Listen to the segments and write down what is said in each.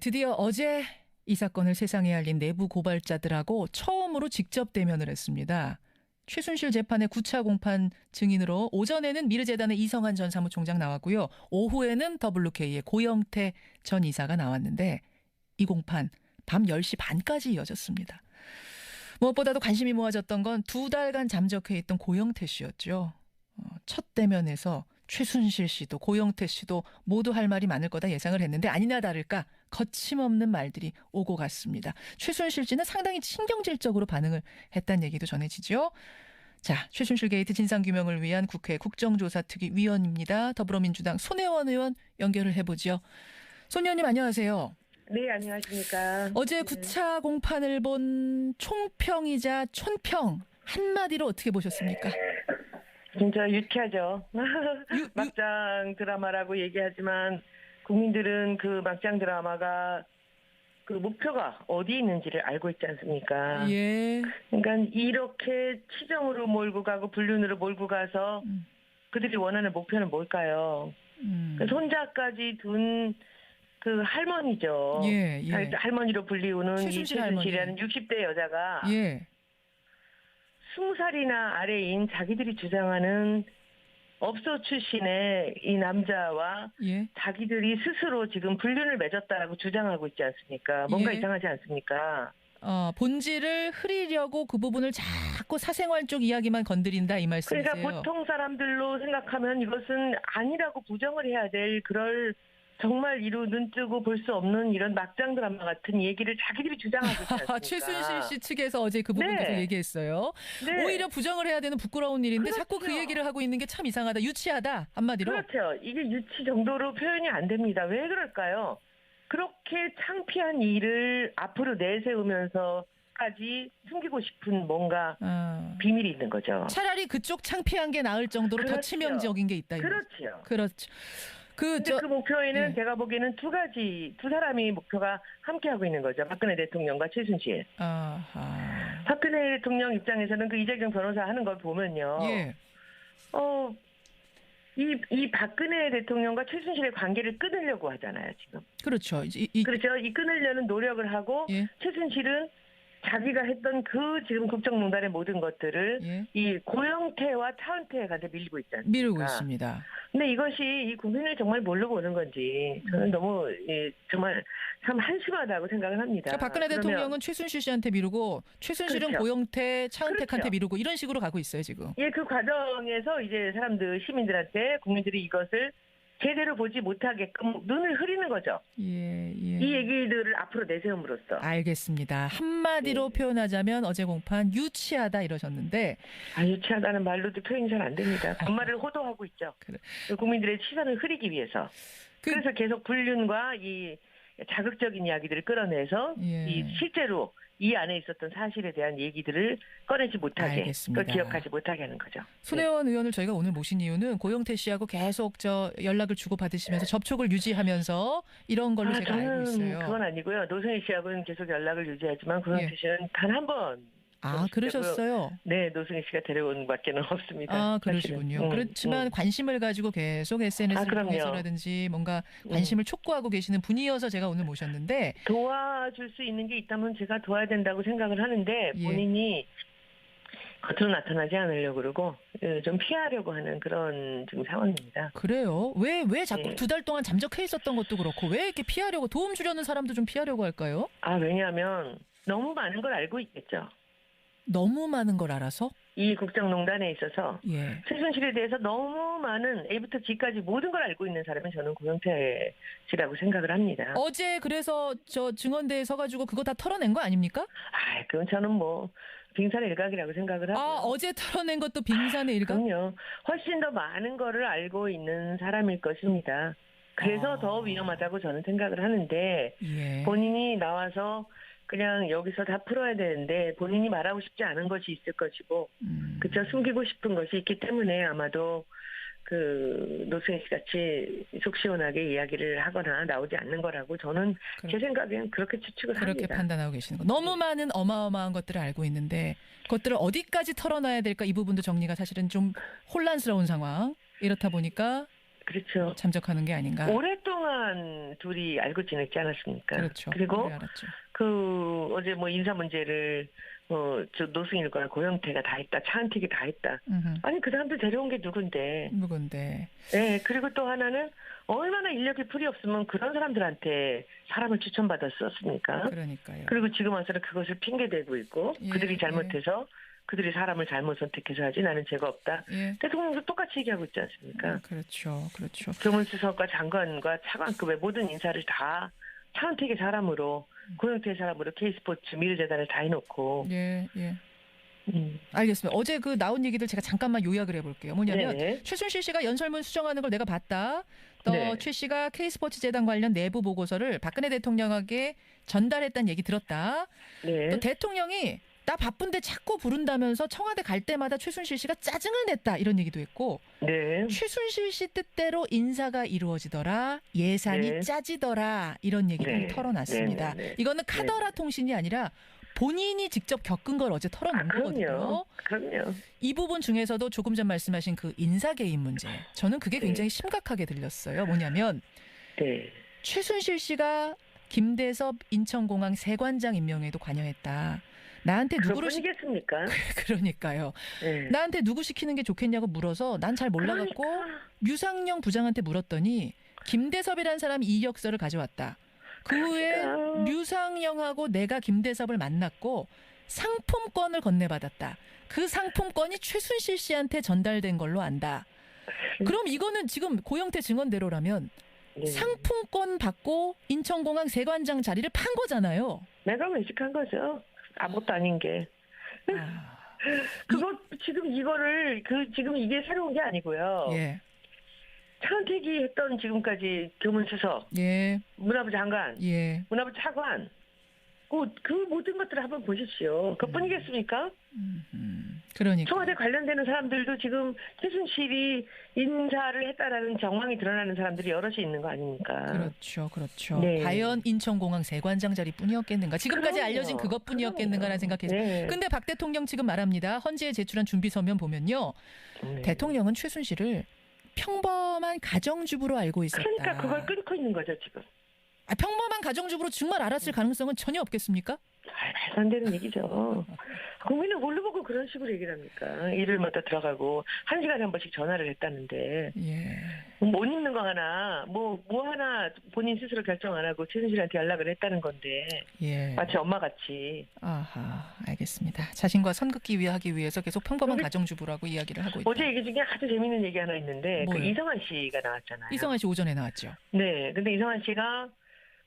드디어 어제 이 사건을 세상에 알린 내부 고발자들하고 처음으로 직접 대면을 했습니다. 최순실 재판의 9차 공판 증인으로 오전에는 미르재단의 이성한 전 사무총장 나왔고요. 오후에는 WK의 고영태 전 이사가 나왔는데 이 공판 밤 10시 반까지 이어졌습니다. 무엇보다도 관심이 모아졌던 건 두 달간 잠적해 있던 고영태 씨였죠. 어, 첫 대면에서 최순실 씨도 고영태 씨도 모두 할 말이 많을 거다 예상을 했는데 아니나 다를까 거침없는 말들이 오고 갔습니다. 최순실 씨는 상당히 신경질적으로 반응을 했다는 얘기도 전해지죠. 자, 최순실 게이트 진상규명을 위한 국회 국정조사특위 위원입니다. 더불어민주당 손혜원 의원 연결을 해보죠. 손 의원님 안녕하세요. 네, 안녕하십니까. 어제 9차 공판을 본 총평이자 촌평 한마디로 어떻게 보셨습니까? 진짜 유쾌하죠. 유- 막장 드라마라고 얘기하지만 국민들은 그 막장 드라마가 그 목표가 어디 있는지를 알고 있지 않습니까? 예. 그러니까 이렇게 치정으로 몰고 가고 불륜으로 몰고 가서 음. 그들이 원하는 목표는 뭘까요? 음. 그 손자까지 둔 그 할머니죠. 예, 예. 할- 할머니로 불리우는 이 최순실 할머니. 최순실 이라는 60대 여자가 예. 스무 살이나 아래인 자기들이 주장하는 업소 출신의 이 남자와 예. 자기들이 스스로 지금 불륜을 맺었다라고 주장하고 있지 않습니까? 뭔가 예. 이상하지 않습니까? 어, 본질을 흐리려고 그 부분을 자꾸 사생활 쪽 이야기만 건드린다 이 말씀이세요. 그러니까 보통 사람들로 생각하면 이것은 아니라고 부정을 해야 될 그럴 정말 이루 눈 뜨고 볼 수 없는 이런 막장 드라마 같은 얘기를 자기들이 주장하고 있지 않습니까? 최순실 씨 측에서 어제 그 부분 네. 계속 얘기했어요. 네. 오히려 부정을 해야 되는 부끄러운 일인데 자꾸 그 그렇죠. 얘기를 하고 있는 게 참 이상하다. 유치하다. 한마디로. 그렇죠. 이게 유치 정도로 표현이 안 됩니다. 왜 그럴까요? 그렇게 창피한 일을 앞으로 내세우면서 까지 숨기고 싶은 뭔가 아. 비밀이 있는 거죠. 차라리 그쪽 창피한 게 나을 정도로 더 그렇죠. 치명적인 게 있다. 그렇죠. 그렇죠. 그, 저, 그 목표에는 예. 제가 보기에는 두 가지, 두 사람이 목표가 함께 하고 있는 거죠. 박근혜 대통령과 최순실. 아하. 박근혜 대통령 입장에서는 그 이재경 변호사 하는 걸 보면요. 예. 어, 이, 이 박근혜 대통령과 최순실의 관계를 끊으려고 하잖아요, 지금. 그렇죠. 이, 이, 그렇죠. 이 끊으려는 노력을 하고 예. 최순실은 자기가 했던 그 지금 국정농단의 모든 것들을 예. 이 고영태와 차은태한테 밀리고 있지 않습니까? 미루고 있습니다. 근데 이것이 이 국민을 정말 모르고 오는 건지 저는 너무 이 정말 참 한심하다고 생각을 합니다. 그러니까 박근혜 그러면 대통령은 최순실 씨한테 미루고 최순실은 그렇죠. 고영태, 차은택한테 그렇죠. 미루고 이런 식으로 가고 있어요 지금. 예, 그 과정에서 이제 사람들 시민들한테 국민들이 이것을 제대로 보지 못하게끔 눈을 흐리는 거죠. 예, 예. 이 얘기들을 앞으로 내세움으로써. 알겠습니다. 한마디로 네. 표현하자면 어제 공판 유치하다 이러셨는데 아, 유치하다는 말로도 표현이 잘 안 됩니다. 반말을 호도하고 있죠. 그래. 국민들의 시선을 흐리기 위해서. 그- 그, 래서 계속 불륜과 이 자극적인 이야기들을 끌어내서 예. 이 실제로 이 안에 있었던 사실에 대한 얘기들을 꺼내지 못하게, 알겠습니다. 그걸 기억하지 못하게 하는 거죠. 손혜원 의원을 저희가 오늘 모신 이유는 고영태 씨하고 계속 저 연락을 주고 받으시면서 접촉을 유지하면서 이런 걸로 아, 제가 알고 있어요. 그건 아니고요. 노승희 씨하고는 계속 연락을 유지하지만 고영태 예. 씨는 단 한 번. 아, 그러셨어요. 네, 노승희 씨가 데려온 밖에는 없습니다. 아. 그러시군요. 음, 그렇지만 음. 관심을 가지고 계속 SNS를 아. 통해서라든지 뭔가 음. 관심을 촉구하고 계시는 분이어서 제가 오늘 모셨는데 도와줄 수 있는 게 있다면 제가 도와야 된다고 생각을 하는데 예. 본인이 겉으로 나타나지 않으려고 그러고 예, 좀 피하려고 하는 그런 지금 상황입니다. 그래요. 왜, 왜 자꾸 네. 두달 동안 잠적해 있었던 것도 그렇고 왜 이렇게 피하려고 도움 주려는 사람도 좀 피하려고 할까요? 아 왜냐하면 너무 많은 걸 알고 있겠죠. 너무 많은 걸 알아서? 이 국정농단에 있어서 예. 최순실에 대해서 너무 많은 A부터 G까지 모든 걸 알고 있는 사람은 저는 고영태 씨라고 생각을 합니다. 어제 그래서 저 증언대에 서가지고 그거 다 털어낸 거 아닙니까? 아, 그건 저는 뭐 빙산의 일각이라고 생각을 하고. 아, 어제 털어낸 것도 빙산의 일각? 그럼요. 훨씬 더 많은 거를 알고 있는 사람일 것입니다. 그래서 아. 더 위험하다고 저는 생각을 하는데 예. 본인이 나와서 그냥 여기서 다 풀어야 되는데 본인이 말하고 싶지 않은 것이 있을 것이고 음. 그쵸 숨기고 싶은 것이 있기 때문에 아마도 그 노승희 씨 같이 속 시원하게 이야기를 하거나 나오지 않는 거라고 저는 그럼- 제 생각엔 그렇게 추측을 그렇게 합니다. 판단하고 계시는 거. 너무 많은 어마어마한 것들을 알고 있는데 그것들을 어디까지 털어놔야 될까 이 부분도 정리가 사실은 좀 혼란스러운 상황. 이렇다 보니까 그렇죠. 참적하는 게 아닌가. 오랫동안 둘이 알고 지냈지 않았습니까? 그렇죠. 리고 오래 알았죠. 그 어제 뭐 인사 문제를 어저 노승일과 고영태가 다 했다, 차은택이 다 했다. 음흠. 아니 그 사람들 데려온 게 누군데? 누군데? 네 그리고 또 하나는 얼마나 인력이 풀이 없으면 그런 사람들한테 사람을 추천받았었습니까? 그러니까요. 그리고 지금 와서는 그것을 핑계 대고 있고 예, 그들이 잘못해서 그들이 사람을 잘못 선택해서 하지 나는 죄가 없다. 예. 대통령도 똑같이 얘기하고 있지 않습니까? 그렇죠. 그렇죠. 교문수석과 장관과 차관급의 모든 인사를 다 차은택의 사람으로 고영태의 사람으로 K스포츠 미르재단을 다 해놓고 예, 예. 음. 알겠습니다. 어제 그 나온 얘기들 제가 잠깐만 요약을 해볼게요. 뭐냐면 네. 최순실 씨가 연설문 수정하는 걸 내가 봤다. 또 네. 최 씨가 K스포츠 재단 관련 내부 보고서를 박근혜 대통령에게 전달했다는 얘기 들었다. 네. 또 대통령이 나 바쁜데 자꾸 부른다면서 청와대 갈 때마다 최순실 씨가 짜증을 냈다 이런 얘기도 했고 네. 최순실 씨 뜻대로 인사가 이루어지더라 예산이 네. 짜지더라 이런 얘기를 네. 털어놨습니다. 네, 네, 네. 이거는 카더라 통신이 아니라 본인이 직접 겪은 걸 어제 아, 털어놓은 거거든요. 그럼요. 이 부분 중에서도 조금 전 말씀하신 그 인사 개입 문제 저는 그게 네. 굉장히 심각하게 들렸어요. 뭐냐면 네. 최순실 씨가 김대섭 인천공항 세관장 임명에도 관여했다. 나한테 누구를 시... 그뿐이겠습니까? 그러니까요. 네. 나한테 누구 시키는 게 좋겠냐고 물어서 난 잘 몰라갖고 그러니까. 류상영 부장한테 물었더니 김대섭이라는 사람이 이력서를 가져왔다. 그 후에 그러니까. 류상영하고 내가 김대섭을 만났고 상품권을 건네받았다. 그 상품권이 최순실 씨한테 전달된 걸로 안다. 그럼 이거는 지금 고영태 증언대로라면 네. 상품권 받고 인천공항 세관장 자리를 판 거잖아요. 내가 외식한 거죠. 아무것도 아닌 게. 아, 그거 지금 이거를 그 지금 이게 새로운 게 아니고요. 예, 차은택이 했던 지금까지 교문수석, 예, 문화부 장관, 예. 문화부 차관, 그, 그 모든 것들을 한번 보십시오. 그뿐이겠습니까? 음, 음. 그러니까. 청와대 관련되는 사람들도 지금 최순실이 인사를 했다라는 정황이 드러나는 사람들이 여럿이 있는 거 아닙니까? 그렇죠, 그렇죠. 네. 과연 인천공항 세관장 자리뿐이었겠는가? 지금까지 그럼요. 알려진 그것뿐이었겠는가라는 생각해서. 네. 근데 박 대통령 지금 말합니다. 헌재에 제출한 준비 서면 보면요, 네. 대통령은 최순실을 평범한 가정주부로 알고 있었다. 그러니까 그걸 끊고 있는 거죠 지금. 아, 평범한 가정주부로 정말 알았을 가능성은 전혀 없겠습니까? 아, 말도 안 되는 얘기죠. 국민을 뭘로 보고 그런 식으로 얘기를 합니까? 일을마다 들어가고 한 시간에 한 번씩 전화를 했다는데 예. 못 입는 거 하나 뭐 뭐 하나 본인 스스로 결정 안 하고 최순실한테 연락을 했다는 건데 예. 마치 엄마 같이 아하, 알겠습니다. 자신과 선긋기 위하기 위해서 계속 평범한 가정주부라고 이야기를 하고 있다. 어제 얘기 중에 아주 재밌는 얘기 하나 있는데 그 뭐요? 이성환 씨가 나왔잖아요. 이성환 씨 오전에 나왔죠. 네, 근데 이성환 씨가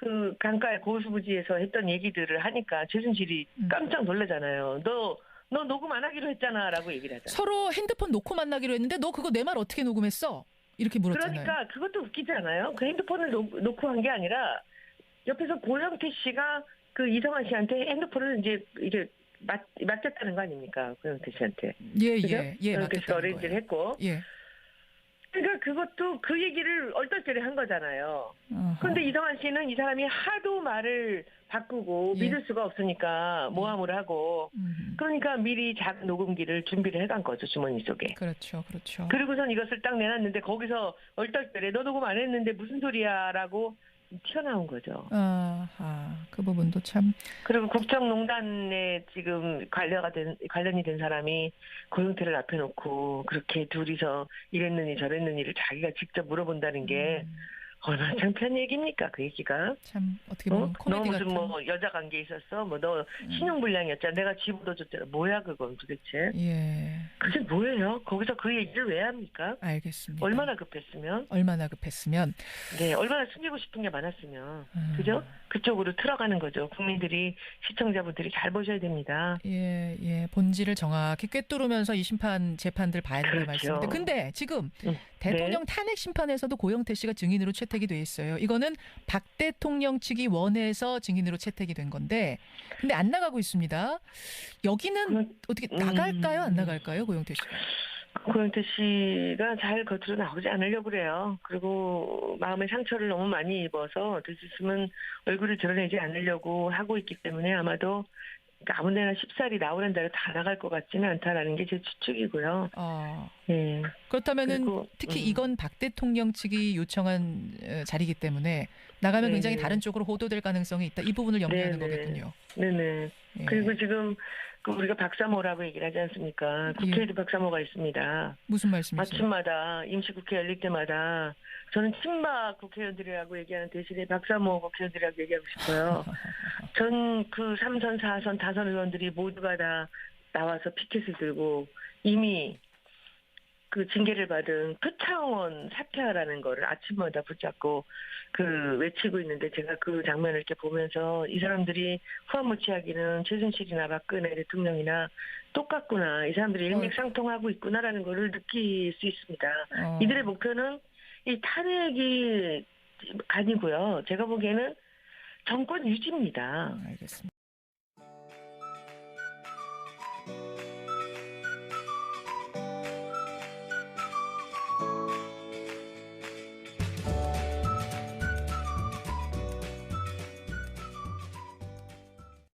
그 강가의 고수부지에서 했던 얘기들을 하니까 최순실이 음. 깜짝 놀라잖아요. 너, 너 녹음 안 하기로 했잖아. 라고 얘기를 하잖아요. 서로 핸드폰 놓고 만나기로 했는데 너 그거 내 말 어떻게 녹음했어? 이렇게 물었잖아요. 그러니까 그것도 웃기지 않아요? 그 핸드폰을 놓, 놓고 한 게 아니라 옆에서 고영태 씨가 그 이성환 씨한테 핸드폰을 이제 이제 맡, 맡겼다는 거 아닙니까? 고영태 씨한테. 예, 그죠? 예, 예, 씨가 맞겠다는 어레인지를. 했고. 예. 그러니까 그것도 그 얘기를 얼떨결에 한 거잖아요. 그런데 이성환 씨는 이 사람이 하도 말을 바꾸고 예. 믿을 수가 없으니까 모함을 하고 음, 그러니까 미리 작은 녹음기를 준비를 해간 거죠 주머니 속에. 그렇죠, 그렇죠. 그리고선 이것을 딱 내놨는데 거기서 얼떨결에 너 녹음 안 했는데 무슨 소리야라고 튀어나온 거죠. 아하, 그 부분도 참 그리고 국정농단에 지금 관련가 된 관련이 된 사람이 고영태를 앞에 놓고 그렇게 둘이서 이랬느니 저랬느니를 자기가 직접 물어본다는 게 음, 얼마나 창피한 얘기입니까 그 얘기가? 참 어떻게 어? 보면 너 코미디 무슨 같은. 뭐 여자 관계 있었어? 뭐너 음. 신용불량이었잖아. 내가 집 얻어줬잖아. 뭐야 그건 도대체? 예, 그게 뭐예요? 거기서 그 얘기를 왜 합니까? 알겠습니다. 얼마나 급했으면? 얼마나 급했으면, 네, 얼마나 숨기고 싶은 게 많았으면. 음, 그죠? 그쪽으로 틀어가는 거죠. 국민들이 시청자분들이 잘 보셔야 됩니다. 예, 예, 본질을 정확히 꿰뚫으면서 이 심판 재판들 봐야 된다는 그렇죠. 말씀인데, 근데 지금 음, 대통령 탄핵 심판에서도 고영태 씨가 증인으로 채택이 돼 있어요. 이거는 박 대통령 측이 원해서 증인으로 채택이 된 건데, 근데 안 나가고 있습니다. 여기는 그, 어떻게 음. 나갈까요? 안 나갈까요? 고영태 씨가? 고영태 씨가 잘 겉으로 나오지 않으려고 그래요. 그리고 마음의 상처를 너무 많이 입어서 있으면 얼굴을 드러내지 않으려고 하고 있기 때문에 아마도 그러니까 아무데나 쉽사리 나오는 대로 다 나갈 것 같지는 않다라는 게 제 추측이고요. 아, 예. 그렇다면은 그리고, 특히 음. 이건 박 대통령 측이 요청한 어, 자리이기 때문에 나가면 네네. 굉장히 다른 쪽으로 호도될 가능성이 있다. 이 부분을 염두하는 네네. 거겠군요. 네네. 예. 그리고 지금 그 우리가 박사모라고 얘기를 하지 않습니까? 예. 국회에도 박사모가 있습니다. 무슨 말씀이세요? 아침마다 임시국회 열릴 때마다 저는 친박 국회의원들이라고 얘기하는 대신에 박사모 국회의원들이라고 얘기하고 싶어요. 전 그 3선, 4선, 다선 의원들이 모두가 다 나와서 피켓을 들고 이미 그 징계를 받은 표창원 사퇴하라는 거를 아침마다 붙잡고 그 외치고 있는데 제가 그 장면을 이렇게 보면서 이 사람들이 후한무치하기는 최순실이나 박근혜 대통령이나 똑같구나 이 사람들이 일맥상통하고 있구나라는 거를 느낄 수 있습니다. 어, 이들의 목표는 이 탄핵이 아니고요. 제가 보기에는 정권 유지입니다. 알겠습니다.